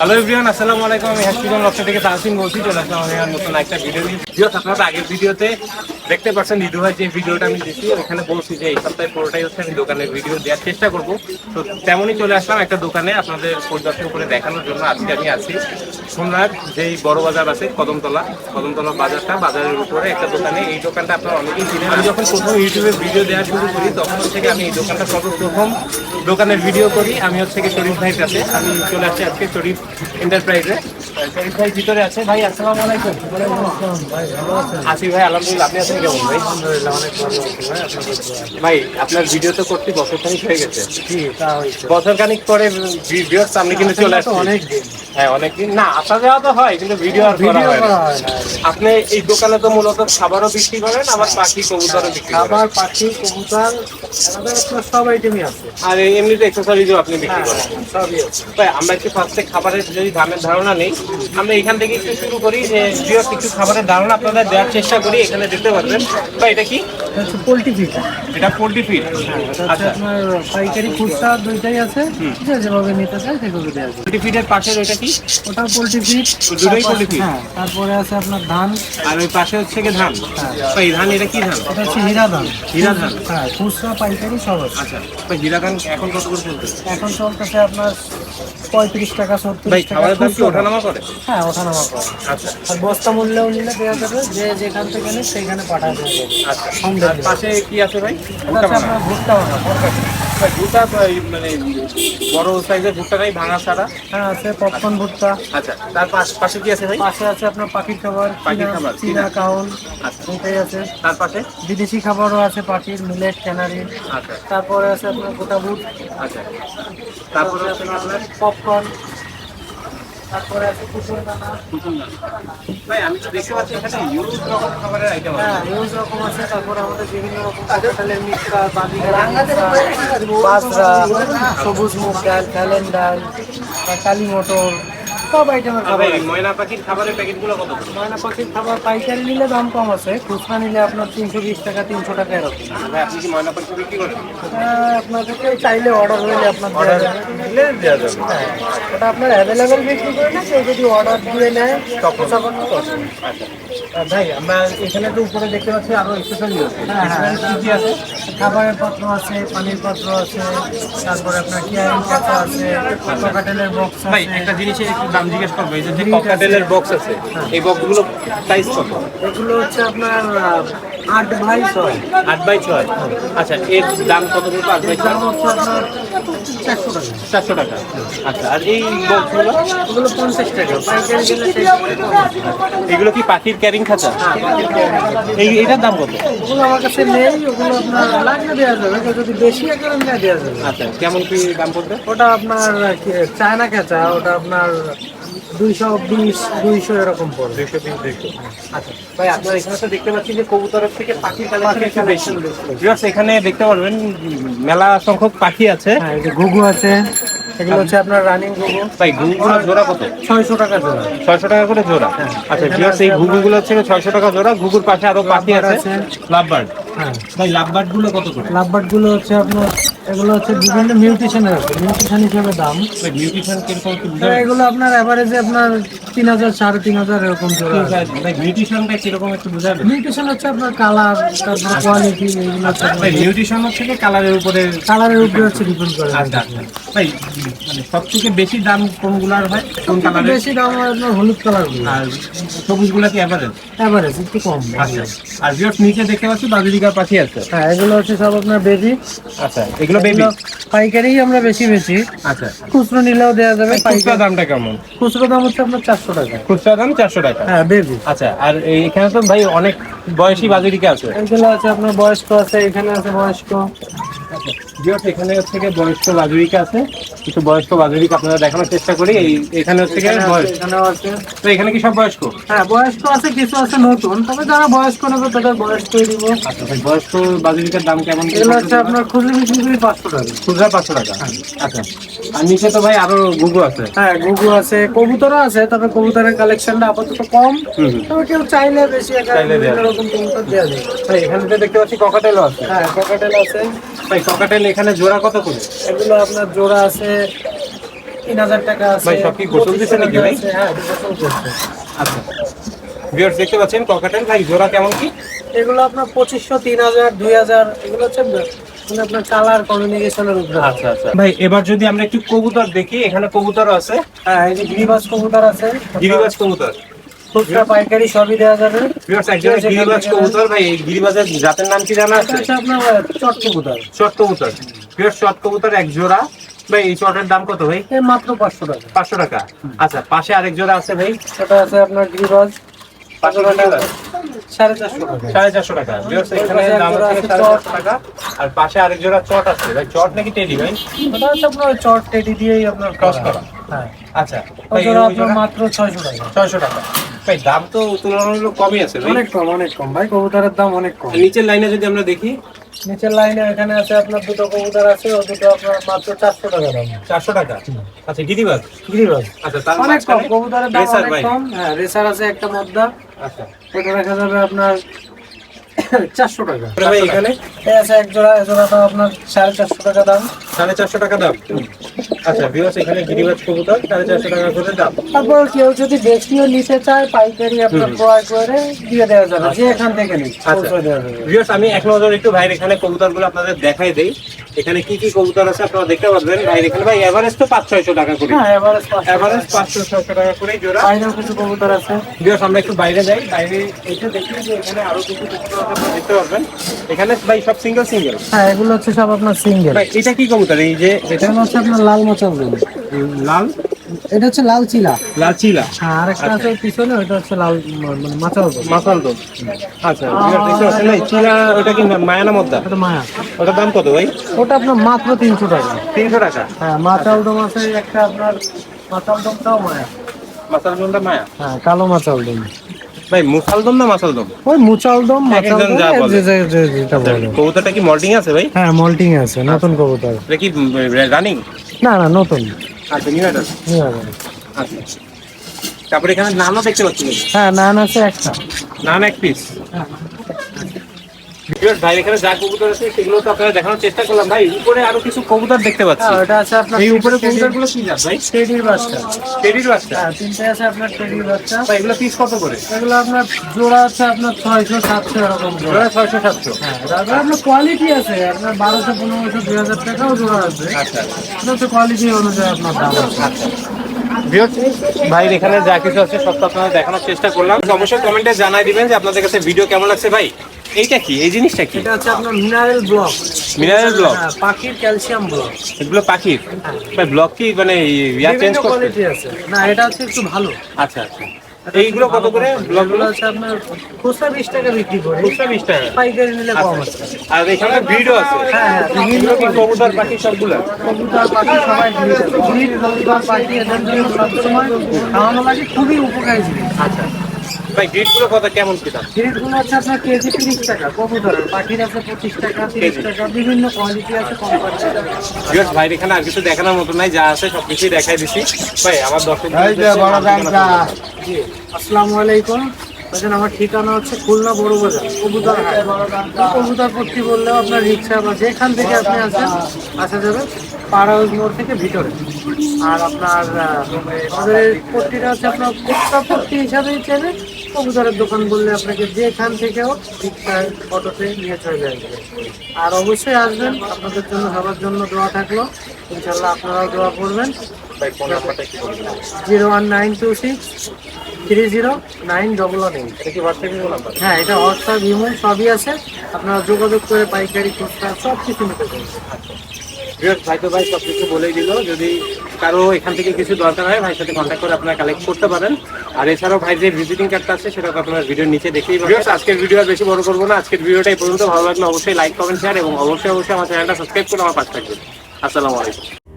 Hello everyone আসসালামু আলাইকুম। আমি হ্যাশপিজন লক্ষ্য থেকে তাহসিন বলছি। চলে আসলাম আমি নতুন একটা ভিডিও নিয়ে। আপনারা আগের ভিডিওতে দেখতে পাচ্ছেন নিদু ভাই যে ভিডিওটা আমি দিচ্ছি ওখানে বলছি যে এই সপ্তাহে পুরোটাই হচ্ছে আমি দোকানের ভিডিও দেওয়ার চেষ্টা করব। তো তেমনই চলে আসলাম একটা দোকানে আপনাদের পরিদর্শন করে দেখানোর জন্য। আজকে আমি আছি সোনার যেই বড় বাজার আছে কদমতলা। কদমতলা বাজারটা বাজারের উপরে একটা দোকানে। এই দোকানটা আপনারা অনেকেই চিনেন। আমি যখন প্রথম ইউটিউবে ভিডিও দেওয়া শুরু করি তখন হচ্ছে আমি এই দোকানটা সর্বপ্রথম দোকানের ভিডিও করি। আমি হচ্ছে কি শরীফ ভাইয়ের কাছে। আমি চলে আসছি আজকে শরীফ এন্টারপ্রাইজে শরীফ ভাই ভিতরে আছে। ভাই আসসালামু আলাইকুম। আসি ভাই আলহামদুলিল্লাহ। আপনি আছেন? কেমন ভাই ভাই আপনার ভিডিও তো করতে বছর খানিক হয়ে গেছে। বছর খানিক পরে ভিডিও সামনে কিন্তু চলে আসছে। অনেক দিন। হ্যাঁ অনেকদিন না আসা যাওয়া তো হয় কিন্তু ভিডিও আর করা হয় না। আপনি এই দোকানে তো মূলত খাবারও বিক্রি করেন আবার পাখি কবুতরও বিক্রি করেন। খাবার পাখি কবুতর সব আইটেমই আছে। আর এমনিতে এক্সেসরিজও আপনি বিক্রি করেন। সবই আছে। ভাই আমরা একটু ফার্স্টে খাবারের যদি দামের ধারণা নেই আমরা এখান থেকে একটু শুরু করি যে প্রিয় কিছু খাবারের ধারণা আপনাদের দেওয়ার চেষ্টা করি এখানে দেখতে পারবেন ভাই এটা কি? পোলট্রি ফিট এটা পোল্ট্রি ফিড? এটা আচ্ছা। আপনার পাইকারি খুচরা দুইটাই আছে যে যেভাবে নিতে চাই সেভাবে দেওয়া যাবে। পোল্ট্রি ফিডের পাশের ওইটা কি? ওটা পোলট্রি ফিট দুটোই poultry feed? হ্যাঁ তারপরে আছে আপনার ধান। আর ওই পাশে হচ্ছে কি ধান? ভাই ধান এটা কি ধান? এটা হচ্ছে হীরা ধান। হীরা ধান? হ্যাঁ খুচরা পাইকারি সব আছে। আচ্ছা ভাই জিরা ধান এখন কত করে চলতেছে? এখন চলতেছে আপনার পঁয়ত্রিশ টাকা ভাই ছত্রিশ খাবারের দাম কি ওঠানামা করে? হ্যাঁ ওঠানামা করে। আচ্ছা। আর বস্তা মূল্যেও নিলে দেওয়া যাবে যে যেখান থেকে নিক সেইখানে পাঠানো আচ্ছা। পাশে কি আছে ভাই? ভুট্টা মানে বড় সাইজের ভাঙা ছাড়া। হ্যাঁ আছে পপকর্ন ভুট্টা। আচ্ছা তার পাশ- কি আছে ভাই? পাশে আছে আপনার পাখির খাবার পাখির চীনা- খাবার, চীনা। চীনা। কাউন আচ্ছা। এটাই আছে। তার পাশে? বিদেশি খাবারও আছে পাখির মিলেট ক্যানারি আচ্ছা। তারপরে আছে আপনার গোটা বুট। আচ্ছা। তারপরে আছে আপনার পপকর্ন তারপরে আছে কুকুর দানা। ভাই আমি তো দেখতে পাচ্ছি এখানে ইউজ রকম খাবারের আইটেম আছে। হ্যাঁ ইউজ রকম আছে তারপরে আমাদের বিভিন্ন রকম কাঁঠালের মিক্সা বাদিগার সবুজ মুখ ডাল ক্যালেন্ডার কালি মটর সব আইটেমের খাবার ময়না পাখির খাবারের প্যাকেটগুলো কত? ময়না পাখির খাবার পাইকারি নিলে দাম কম আছে খুচরা নিলে আপনার তিনশো বিশ টাকা তিনশো টাকা এরকম। ভাই আপনি কি ময়না পাখি বিক্রি করেন? আপনাদেরকে চাইলে অর্ডার হইলে আপনার অর্ডার দিলে দেওয়া যাবে। হ্যাঁ ওটা আপনার অ্যাভেলেবেল বিক্রি করে না কেউ যদি অর্ডার দিয়ে নেয় তখন তখন আচ্ছা। ভাই আমরা এখানে তো উপরে দেখতে পাচ্ছি আরও এক্সেসরি আছে হ্যাঁ, হ্যাঁ। কি কি আছে? খাবারের পাত্র আছে পানির পাত্র আছে তারপরে আপনার কেয়ারিং পাত্র আছে ককাটেলের বক্স ভাই আছে। একটা জিনিসের দাম জিজ্ঞেস করব এই যে ককাটেলের বক্স আছে। এই বক্সগুলো প্রাইস কত? এগুলো হচ্ছে আপনার আট বাই ছয়। আট বাই ছয়। আচ্ছা এর দাম কত পড়বে? আট বাই ছয়? দাম হচ্ছে আপনার চারশো টাকা। চারশো টাকা। আচ্ছা আর এই বক্সগুলো? ওগুলো পঞ্চাশ টাকা। এগুলো কি পাখির ক্যারিং খাঁচা এই এটার দাম কত? ওগুলো আমার কাছে নেই ওগুলো আপনার লাগলে দেওয়া যাবে যদি বেশি আকারে দেওয়া যাবে। আচ্ছা কেমন কি দাম পড়বে? ওটা আপনার চায়না কেঁচা ওটা আপনার দুইশো বিশ দুইশো এরকম পড়বে দুইশো বিশ দুইশো আচ্ছা ভাই আপনার এখানে তো দেখতে পাচ্ছি যে কবুতরের থেকে পাখির কালেকশন বেশি। এখানে দেখতে পারবেন মেলা সংখ্যক পাখি আছে। হ্যাঁ ঘুঘু আছে এগুলো হচ্ছে আপনার রানিং ঘুঘু। ভাই ঘুঘুগুলো জোড়া কত? ছয়শো টাকা জোড়া। ছয়শো টাকা করে জোড়া। আচ্ছা ভিউয়ার্স এই ঘুঘুগুলো হচ্ছে ছয়শো টাকা জোড়া ঘুঘুর পাশে আরও পাখি আছে। লাভবার্ড হ্যাঁ। ভাই লাভবার্ডগুলো কত করে? লাভবার্ডগুলো হচ্ছে আপনার এগুলো হচ্ছে বিভিন্ন মিউটেশনের আছে মিউটেশন হিসেবে দাম। মিউটিশন কীরকম এগুলো আপনার অ্যাভারেজে আপনার তিন হাজার সাড়ে তিন হাজার এরকম মিউটিশনটা কীরকম একটু বুঝাবেন মিউটেশন হচ্ছে আপনার কালার তারপর কোয়ালিটি এগুলো মিউটিশন হচ্ছে কি কালারের উপরে? কালারের উপরে হচ্ছে ডিপেন্ড করে। আচ্ছা আচ্ছা। ভাই মানে সব থেকে বেশি দাম কোনগুলার হয় কোন কালারের বেশি দাম হয় আপনার হলুদ কালারগুলো আর সবুজগুলা কি অ্যাভারেজ অ্যাভারেজ একটু কম। আচ্ছা আর ভিউয়ার্স নিচে দেখতে পাচ্ছি বাজুরিকার পাখি আছে। হ্যাঁ এগুলো হচ্ছে সব আপনার বেবি আচ্ছা এগুলো বেবি পাইকারি আমরা বেশি বেশি আচ্ছা। খুচরো নিলেও দেওয়া যাবে খুচরো দামটা কেমন? খুচরো দাম হচ্ছে আপনার চারশো টাকা। খুচরো দাম চারশো টাকা। হ্যাঁ বেবি আচ্ছা আর এখানে তো ভাই অনেক বয়সী বাজুরিকা আছে। এগুলো আছে আপনার বয়স্ক আছে এখানে আছে বয়স্ক। ভিউয়ার্স এখানে হচ্ছে গিয়ে বয়স্ক বাজুরিকা আছে। কিছু বয়স্ক বাজুরিকা আপনারা দেখানোর চেষ্টা করি। এই এখানে হচ্ছে গিয়ে বয়স আছে, তো এখানে কি সব বয়স্ক? হ্যাঁ বয়স্ক আছে কিছু আছে নতুন তবে যারা বয়স্ক নেবে তাদের বয়স্কই দিব। আচ্ছা ভাই বয়স্ক বাজুরিকার দাম কেমন? কি? এগুলো হচ্ছে আপনার খুচরো বিক্রি করি পাঁচশো টাকা। খুচরা পাঁচশো টাকা? আচ্ছা আর নিচে তো ভাই আরও গুগু আছে। হ্যাঁ গুগু আছে কবুতরও আছে তবে কবুতরের কালেকশনটা আপাতত কম। তবে কেউ চাইলে বেশি বিভিন্ন কবুতর দেওয়া যায়। ভাই এখানে দেখতে পাচ্ছি ককাটেলও আছে। হ্যাঁ ককাটেল আছে। ভাই ককাটেল এখানে জোড়া কত করে? এগুলো আপনার জোড়া আছে তিন হাজার টাকা আছে ভাই, সব কি গোসল দিছে নাকি ভাই? হ্যাঁ গোসল করছে। আচ্ছা। ভিউয়ার্স দেখতে পাচ্ছেন ককাটেল ভাই জোড়া কেমন কি? এগুলো আপনার পঁচিশশো তিন হাজার দুই হাজার এগুলো হচ্ছে মানে আপনার কালার কমিউনিকেশনের উপরে। আচ্ছা আচ্ছা। ভাই এবার যদি আমরা একটু কবুতর দেখি এখানে কবুতর আছে। হ্যাঁ এই যে গিরিবাজ কবুতর আছে। গিরিবাজ কবুতর? খুচরা পাইকারি সবই দেওয়া যাবে। গিরিবাজ কবুতর ভাই গিরিবাজের জাতের নাম কি জানা আছে? আপনার চট কবুতর। চট কবুতর। চট কবুতর এক জোড়া। ভাই এই চটের দাম কত ভাই? মাত্র পাঁচশো টাকা। পাঁচশো টাকা। আচ্ছা পাশে আরেক জোড়া আছে ভাই? সেটা আছে আপনার গিরিবাজ। পাঁচশো টাকা। সাড়ে চারশো টাকা। সাড়ে চারশো টাকা। ভিউয়ার্স এখানে দাম হচ্ছে সাড়ে চারশো টাকা। আর পাশে আরেক জোড়া চট আছে ভাই। চট নাকি টেডি ভাই? ওটা হচ্ছে আপনার চট টেডি দিয়েই আপনার ক্রস করা। হ্যাঁ। আচ্ছা। আপনার মাত্র ছয়শো টাকা। ছয়শো টাকা। ভাই দাম তো তুলনামূলক কমই আছে অনেক কম অনেক কম। ভাই কবুতরের দাম অনেক কম। নিচের লাইনে যদি আমরা দেখি? নিচের লাইনে এখানে আছে আপনার দুটো কবুতর আছে ও দুটো আপনার মাত্র চারশো টাকা দাম। চারশো টাকা? আচ্ছা গিরিবাজ? গিরিবাজ। আচ্ছা তার অনেক কম কবুতরের দাম অনেক কম। হ্যাঁ রেসার আছে একটা মদ্দা। আচ্ছা। এটা দেখা যাবে আপনার চারশো টাকা। ভাই এখানে? এই আছে এক জোড়া জোড়াটা আপনার সাড়ে চারশো টাকা দাম। সাড়ে চারশো টাকা দাম? আচ্ছা ভিউয়ার্স এখানে গিরিবাজ কবুতর সাড়ে চারশো টাকা করে দাম। তারপর কেউ যদি দেশীয় নিতে চায় পাইকারি আপনার ক্রয় করে দিয়ে দেওয়া যাবে যে এখান থেকে নিক আচ্ছা। পৌঁছে দেওয়া যাবে। ভিউয়ার্স আমি এক নজর একটু ভাইয়ের এখানে কবুতরগুলো আপনাদের দেখাই দেই। এখানে কি কি কবুতর আছে আপনারা দেখতে পারবেন? ভাই এখানে ভাই এভারেজ তো পাঁচ ছয়শো টাকা করে। হ্যাঁ এভারেজ এভারেজ পাঁচশো ছয়শো টাকা করে জোড়া। বাইরেও কিছু কবুতর আছে। ভিউয়ার্স আমরা একটু বাইরে যাই। বাইরে এসে দেখি যে এখানে আরও কিছু কবুতর আছে আপনারা দেখতে পারবেন। এখানে ভাই সব সিঙ্গেল সিঙ্গেল হ্যাঁ এগুলো হচ্ছে সব আপনার সিঙ্গেল ভাই এটা কি কবুতর? এই যে এটা হচ্ছে আপনার লাল মোচা লাল? এটা হচ্ছে লাল চিলা। লাল চিলা। হ্যাঁ আর একটা আছে ওই পিছনে ওইটা হচ্ছে লাল মানে মাচাল রুম মাসাল তো আচ্ছা দেখতে পাচ্ছেন না চিলা ওটা কি মায়ানা মদ্দা? এটা মায়া। ওটার দাম কত ভাই? ওটা আপনার মাত্র তিনশো টাকা। তিনশো টাকা? হ্যাঁ মাচাল দম আছে একটা আপনার মাচাল দমটাও মায়া। মাসাল দমটা মায়া? হ্যাঁ কালো মাচাল দম। ভাই মুসাল দম না মাসাল দম? ওই মুচাল দম এক মাচাল দম যে- যে- যে- যেটা বলে। কবুতরটা কি মল্টিং আছে ভাই? হ্যাঁ মল্টিং আছে নতুন কবুতর। এটা কি রানিং? না না নতুন। আচ্ছা নিউ যাবেন। আচ্ছা তারপরে এখানে নানও দেখতে পাচ্ছি। হ্যাঁ নান আছে একটা। নান এক পিস ভাই এখানে যা কবুতর আছে সেগুলো তো আপনারা দেখানোর চেষ্টা করলাম। ভাই উপরে আরও কিছু কবুতর দেখতে পাচ্ছি। ওটা আছে আপনার এই উপরে কবুতর কি জাত ভাই? টেডির বাচ্চা। টেডির বাচ্চা? হ্যাঁ তিনটে আছে আপনার টেডির বাচ্চা। ভাই এগুলো পিস কত করে? এগুলো আপনার জোড়া আছে আপনার ছয়শো সাতশো এরকম জোড়া জোড়া ছয়শো সাতশো? হ্যাঁ তারপরে আপনার কোয়ালিটি আছে। আপনার বারোশো পনেরোশো দুই হাজার টাকাও জোড়া আছে। আচ্ছা এটা কোয়ালিটি অনুযায়ী আপনার দাম আছে। এখানে যা কিছু আছে সব তো আপনারা দেখানোর চেষ্টা করলাম। অবশ্যই কমেন্টে জানাই দিবেন যে আপনাদের কাছে ভিডিও কেমন লাগছে ভাই। এইটা কি? এই জিনিসটা কি? এটা হচ্ছে আপনার মিনারেল ব্লক মিনারেল ব্লক হ্যাঁ পাখির ক্যালসিয়াম ব্লক এগুলো পাখির? ভাই ব্লক কি মানে ইয়া চেঞ্জ কোয়ালিটি আছে। না এটা হচ্ছে একটু ভালো। আচ্ছা আচ্ছা। এইগুলো কত করে ব্লকগুলো হচ্ছে আপনার খুচরা বিশ টাকা বিক্রি করে। খুচরা বিশ টাকা। পাইকারি নিলে কম আছে। আর এখানে ভিডিও আছে। হ্যাঁ হ্যাঁ বিভিন্ন কি কবুতর পাখি সবগুলো? কবুতর পাখি সবাই ভিড় ভিড় কবুতর পাখি এদের জন্য সবসময় খাওয়ানো লাগে খুবই উপকারী জিনিস। আচ্ছা। ভাই গ্রিডগুলো কত? কেমন কি দাম? গ্রিডগুলো হচ্ছে আপনার কেজি তিরিশ টাকা কবুতরের। পাখির আছে পঁচিশ টাকা তিরিশ টাকা বিভিন্ন কোয়ালিটি আছে কম ভিউয়ার্স ভাই এখানে আর কিছু দেখানোর মতো নাই যা আছে সবকিছুই দেখাই দিছি। ভাই আমার দর্শক জি আসসালামু আলাইকুম। দেখেন আমার ঠিকানা হচ্ছে খুলনা বড় বাজার কবুতর কবুতর পট্টি বললেও আপনার রিক্সা বা যেখান থেকে আপনি আসেন আসা যাবে পাড়া হাউস মোড় থেকে ভিতরে। আর আপনার আমাদের পট্টিটা হচ্ছে আপনার খুচরা পট্টি হিসাবেই চেনে। কবুতরের দোকান বললে আপনাকে যেখান থেকেও রিক্সায় অটোতে নিয়ে চলে যাবে। আর অবশ্যই আসবেন আপনাদের জন্য সবার জন্য দোয়া থাকল। ইনশাল্লাহ আপনারাও দোয়া করবেন। Zero one nine two six three zero nine double one eight. এটা কি হোয়াটসঅ্যাপ নাম্বার? হ্যাঁ এটা হোয়াটসঅ্যাপ ইমো সবই আছে। আপনারা যোগাযোগ করে পাইকারি খুচরা সব কিছু নিতে পারবেন। ভাই তো ভাই সব কিছু বলেই দিল। যদি কারও এখান থেকে কিছু দরকার হয়, ভাইয়ের সাথে কন্ট্যাক্ট করে আপনারা কালেক্ট করতে পারেন। আর এছাড়াও ভাই যে ভিজিটিং কার্ডটা আছে সেটা আপনার ভিডিওর নিচে দেখেই পাবেন। আজকের ভিডিও আর বেশি বড় করব না। আজকের ভিডিওটা এই পর্যন্ত ভালো লাগলে অবশ্যই লাইক কমেন্ট শেয়ার এবং অবশ্যই অবশ্যই আমার চ্যানেলটা সাবস্ক্রাইব করে আমার পাশে থাকবেন। আসসালামু আলাইকুম।